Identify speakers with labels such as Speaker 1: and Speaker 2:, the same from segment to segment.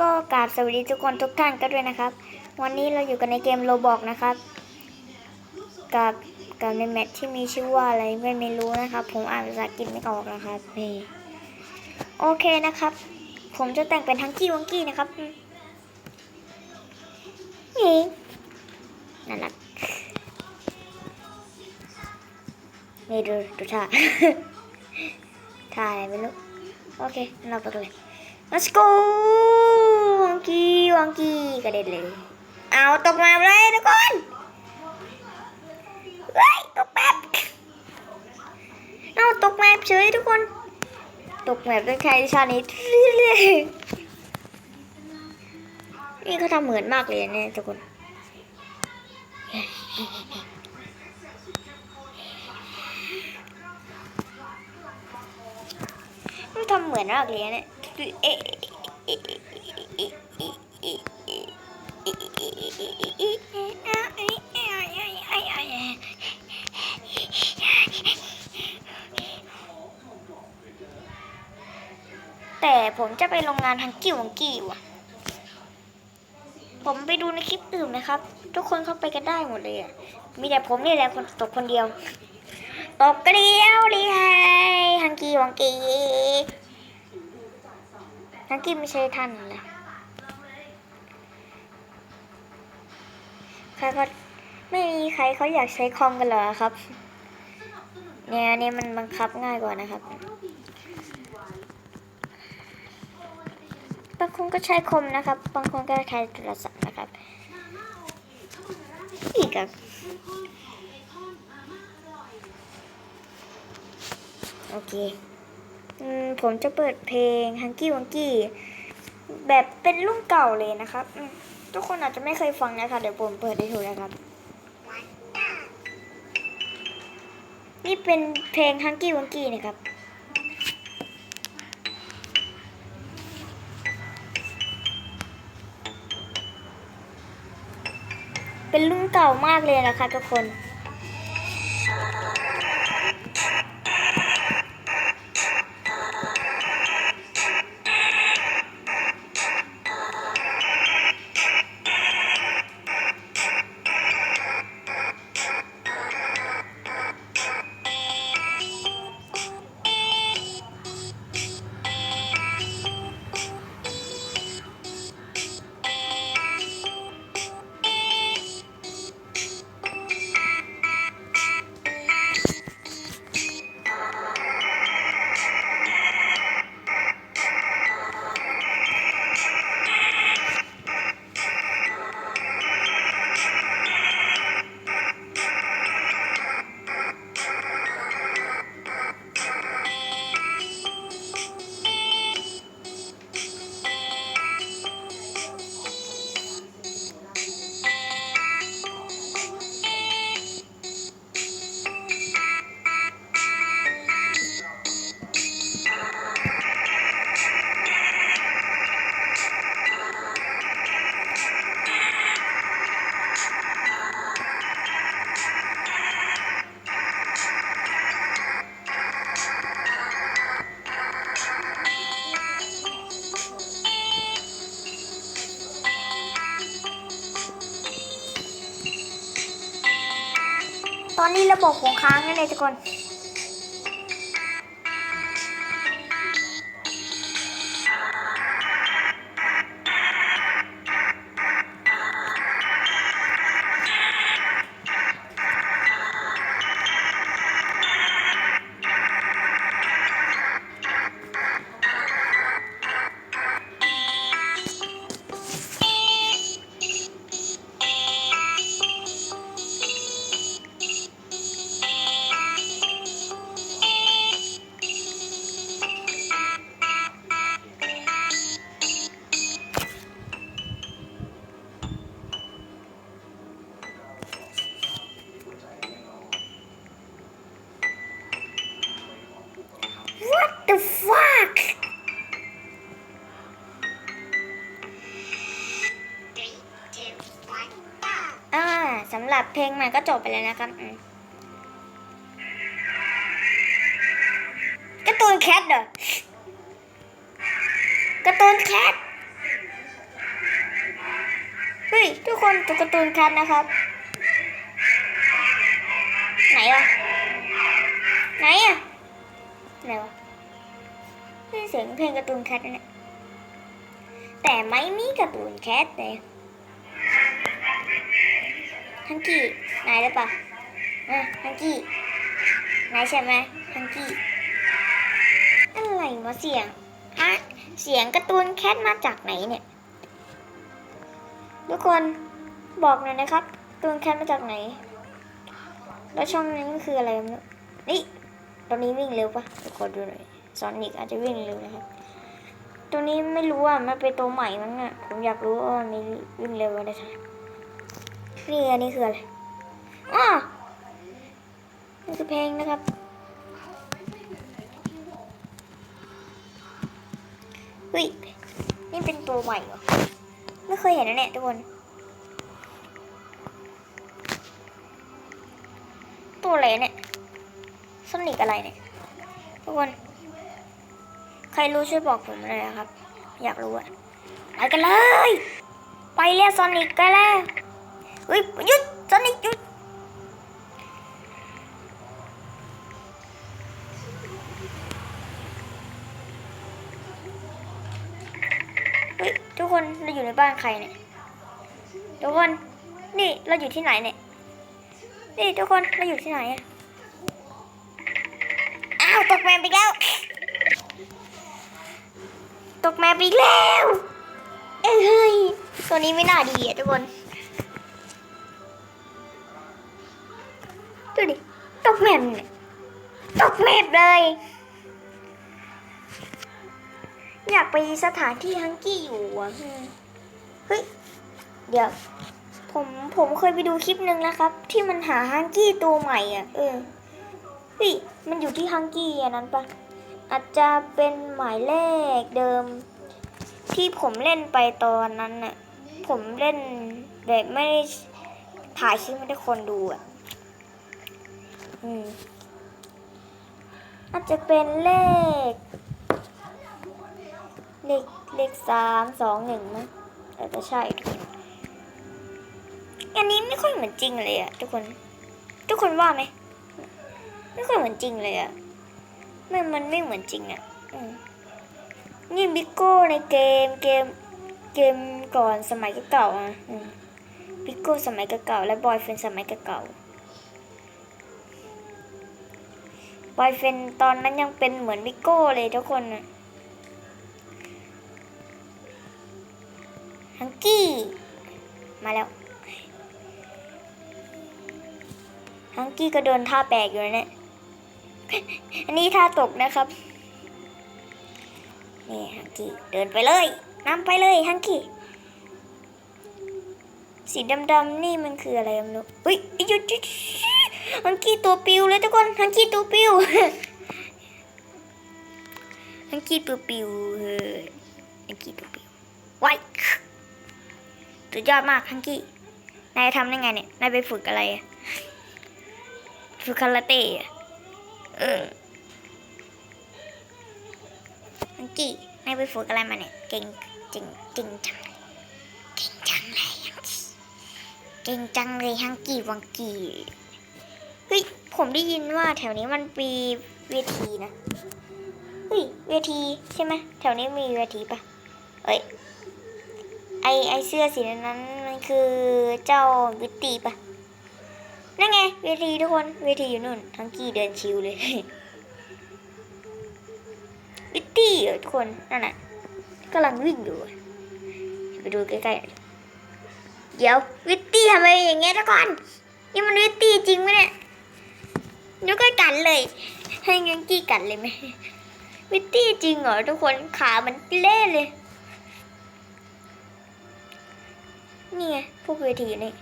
Speaker 1: ก็กราบสวัสดีทุกคนทุกท่านกันด้วยนะครับ วันนี้เราอยู่กันในเกมโลบอกนะครับ กับกับในแมทที่มีชื่อว่าอะไรไม่ไม่รู้นะครับ ผมอ่านภาษาอังกฤษไม่ออกนะครับนี่โอเคนะครับ ผมจะแต่งเป็นทังกี้วังกี้นะครับนี่น่ารักนี่ดูดูท่าท่าอะไรไม่รู้โอเค เราไปกันเลย let's go วังกีวังกีกระเด็นเลย เอาตกมาเลยทุกคนเฮ้ยตกแป๊บเอาตกแมปเฉยทุกคน ตกแมปด้วยใครชานี้นี่เขาทำเหมือนมากเลยเนี่ยทุกคนทำเหมือนมากเลยเนี่ยเอ๊ะ แต่ผมจะไปโรงงานทังกิ้ววังกี้ว่ะ ผมไปดูในคลิปอื่นนะครับ ทุกคนเข้าไปกันได้หมดเลยอะ มีแต่ผมนี่แหละคนตกคนเดียว ตกกระเดียวดีไฮฮังกี้วังกี้ฮังกี้ไม่ใช่ท่านนะ ใครก็ไม่มีใครเขาอยากใช้คอมกันเหรอครับ เนี่ยอันนี้มันบังคับง่ายกว่านะครับบางคนก็ใช้คอมนะครับ บางคนก็ใช้โทรศัพท์นะครับ อีกครับโอเคอืมผมจะเปิดเพลง Hunky Wonky แบบเป็นรุ่นเก่าเลยนะครับอืม ทุกคนอาจจะไม่เคยฟังนะคะ เดี๋ยวผมเปิดให้ดูนะครับ นี่เป็นเพลงฮังกี้วังกี้นะครับเป็นรุ่นเก่ามากเลยนะคะทุกคน บบของค้างนั่นเลยทุกคน สำหรับเพลงใหม่ก็จบไปแล้วนะครับกร์ตูนแคทเหรอกร์ตูนแคทเฮ้ยทุกคนตัวการ์ตูนแคทนะครับ ไหนวะไหนอะไหนวะนี่เสียงเพลงการ์ตูนแคทเนี่ยแต่ไม่มีการ์ตูนแคทเลย ฮังกี้นายได้ปะอะฮังกี้นายใช่ไหมฮังกี้อะไรมาเสียงฮะเสียงการ์ตูนแคทมาจากไหนเนี่ย ทุกคนบอกหน่อยนะครับการ์ตูนแคทมาจากไหน แล้วช่องนี้มันคืออะไรไม่รู้นี่ตอนนี้วิ่งเร็วปะเดี๋ยวขอดูหน่อยซอนิกอาจจะวิ่งเร็วนะครับตัวนี้ไม่รู้อะมันเป็นตัวใหม่มั้งอะผมอยากรู้ว่ามันวิ่งเร็วอะไรใช่ นี่อันนี้คืออะไรอ้อนี่คือเพลงนะครับเฮ้ย นี่เป็นตัวใหม่เหรอ ไม่เคยเห็นนะเนี่ยทุกคน ตัวอะไรเนี่ยสนิกอะไรเนี่ย ทุกคน ใครรู้ช่วยบอกผมเลยนะครับ อยากรู้อะไปกันเลย ไปเรียกซอนิกกันแล้ว เฮ้ยหยุดซอนิกหยุดเฮ้ยทุกคนเราอยู่ในบ้านใครเนี่ยทุกคนนี่เราอยู่ที่ไหนเนี่ยนี่ทุกคนเราอยู่ที่ไหนอะอ้าวตกแมปอีกแล้ว ตกแมปอีกแล้ว เอ้ยเฮ้ยตัวนี้ไม่น่าดีอะทุกคน ตกแมปเนี่ยตกแมปเลย อยากไปสถานที่ฮังกี้อยู่อะเฮ้ย เดี๋ยว ผมผมเคยไปดูคลิปหนึ่งนะครับ ที่มันหาฮังกี้ตัวใหม่อะ เออเฮ้ยมันอยู่ที่ฮังกี้อันนั้นปะอาจจะเป็นหมายเลขเดิม ที่ผมเล่นไปตอนนั้นน่ะผมเล่นแบบไม่ถ่ายคลิปให้ทุกคนดูอะ อาจจะเป็นเลข เลขเลขสามสองหนึ่งมั้งแต่จะใช่ทุกคนอันนี้ไม่ค่อยเหมือนจริงเลยอะทุกคน ทุกคนว่าไหม ไม่ค่อยเหมือนจริงเลยอะมันมันไม่เหมือนจริงอะอนี่บิโก้ในเกมเกมเกมก่อนสมัยเก่าอะอบิโก้สมัยเก่าและบอยเฟนสมัยเก่า บอยเฟนตอนนั้นยังเป็นเหมือนบิโก้เลยทุกคนอะฮังกี้ มาแล้วฮังกี้ก็เดินท่าแปลกอยู่นะเนี่ยอันนี้ท่าตกนะครับ นี่ฮังกี้เดินไปเลยนำไปเลยฮังกี้ สีดำๆนี่มันคืออะไรไม่รู้อุ้ยหยุดหยุด ฮังกี้ตัวปิวเลยทุกคนฮังกี้ตัวปิวฮังกี้ตัวปิวเฮ้ยฮังกี้ตัวปิวไว้สุดยอดมากฮังกี้นายทำได้ไงเนี่ยนายไปฝึกอะไรฝึกคาราเต้อะเออฮังกี้นายไปฝึกอะไรมาเนี่ยเก่งเก่งเก่งจังเลยเก่งจังเลยฮังกี้เก่งจังเลยฮังกี้วังกี้ ฮ้ยผมได้ยินว่าแถวนี้มันมีเวทีนะเฮ้ยเวทีใช่ไหมแถวนี้มีเวทีปะเอ้ยไอไอเสื้อสีนั้นมันคือเจ้าวิตตี้ปะนั่นไงเวทีทุกคนเวทีอยู่นู่นทั้งกี้เดินชิวเลยวิตตี้ทุกคนนั่นน่ะกำลังวิ่งอยู่ไปดูใกล้ๆเดี๋ยววิตตี้ทำไมอย่างเงี้ยทุกคนนี่มันวิตตี้จริงไหมเนี่ย ยกก็กันเลย ให้งั้นกี้กันเลยไหมวิตตี้จริงเหรอทุกคนขามันเล่เลย นี่ไงพวกเวทีนี่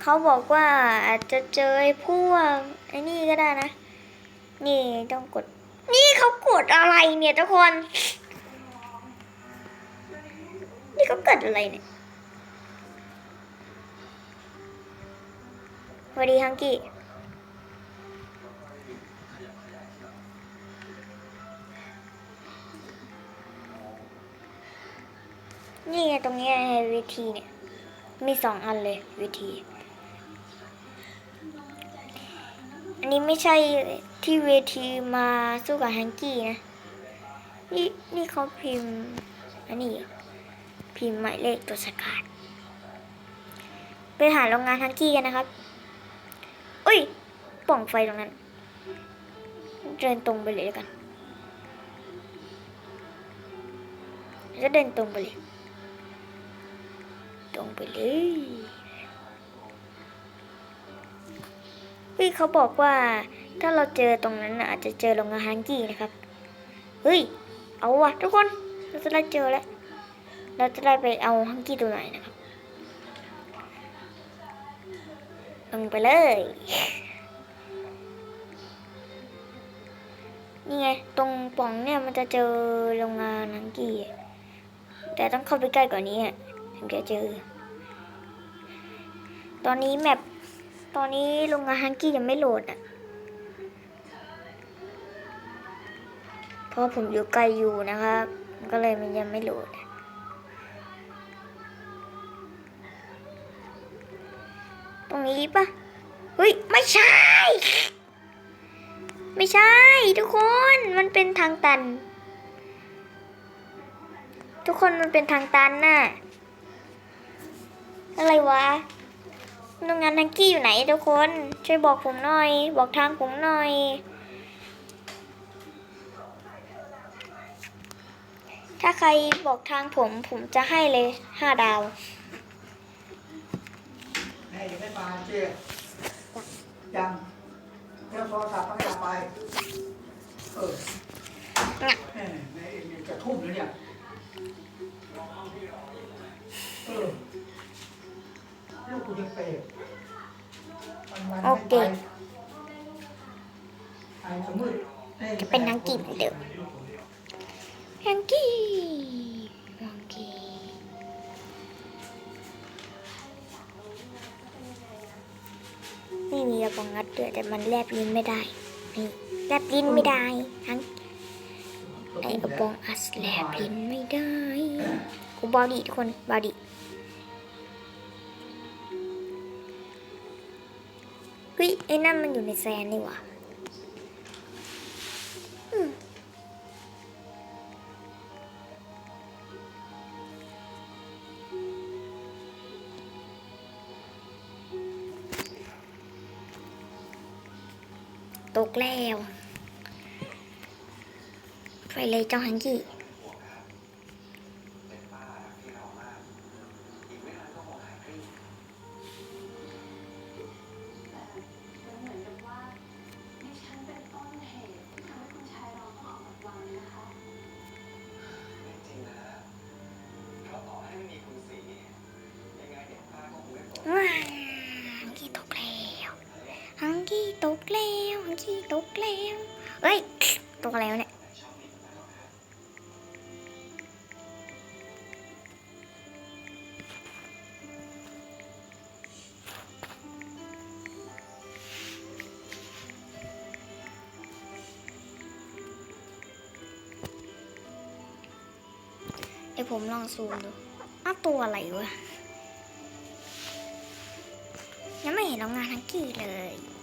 Speaker 1: เขาบอกว่าอาจจะเจอไอ้พวกไอ้นี่ก็ได้นะ นี่ต้องกด นี่เขากดอะไรเนี่ยทุกคน นี่เขากดอะไรเนี่ย วัสดีฮังกี้ นี่ไงตรงนี้ในเวทีเนี่ย มีสองอันเลยเวทีอันนี้ไม่ใช่ที่เวทีมาสู้กับแฮงกี้นะ นี่นี่เขาพิมพ์ อันนี้พิมพ์หมายเลขตัวสกัดไปหาโรงงานแฮงกี้กันนะครับ อุ้ยป่องไฟตรงนั้น เดินตรงไปเลยกันจะเดินตรงไปเลย ตรงไปเลยเฮ้ยเขาบอกว่าถ้าเราเจอตรงนั้นนะอาจจะเจอโรงงานฮังกี้นะครับ เฮ้ย เอาว่ะทุกคน เราจะได้เจอแล้ว เราจะได้ไปเอาฮังกี้ตัวไหนนะครับ ลงไปเลย นี่ไง ตรงปล่องเนี่ยมันจะเจอโรงงานฮังกี้ แต่ต้องเข้าไปใกล้กว่านี้ถึงจะเจอ ตอนนี้แมปตอนนี้โรงงานฮังกี้ยังไม่โหลดอะ เพราะผมอยู่ไกลอยู่นะครับ ก็เลยมันยังไม่โหลด ตรงนี้ปะเฮ้ย ไม่ใช่ ไม่ใช่ ทุกคน มันเป็นทางตัน ทุกคนมันเป็นทางตันน่ะ อะไรวะโรงงานนังกี้อยู่ไหนทุกคน ช่วยบอกผมหน่อย บอกทางผมหน่อย ถ้าใครบอกทางผมผมจะให้เลยห้าดาว
Speaker 2: ให้ยังไม่มาเจ๊ยังเจ้าโทรศัพท์ต้องกลับไป เออแม่แม่เองจะทุ่มแล้วเนี่ย เออ ลูกกูยังเปรตวันๆ
Speaker 1: โอเค
Speaker 2: ไม่ไปไปสมมุติอ้
Speaker 1: จะเป็นนังกีเหมือนเดิมฮังกี้ ด้วยแต่มันแลบลิ้นไม่ได้นี่แลบลิ้นไม่ได้ทั้งไอ้กระบองอัสแลบลิ้นไม่ได้กูบอดีทุกคนบอดีเฮ้ยไอ้นั่นมันอยู่ในแซนนี่หว่า แล้วไปเลยเจ้าฮังกี้ แล้วฮังกี้ตกแล้วเอ้ยตกแล้วเนี่ยเดี๋ยวผมลองซูมดูอ้าตัวอะไรวะยังไม่เห็นน้องงานทั้งกี้เลย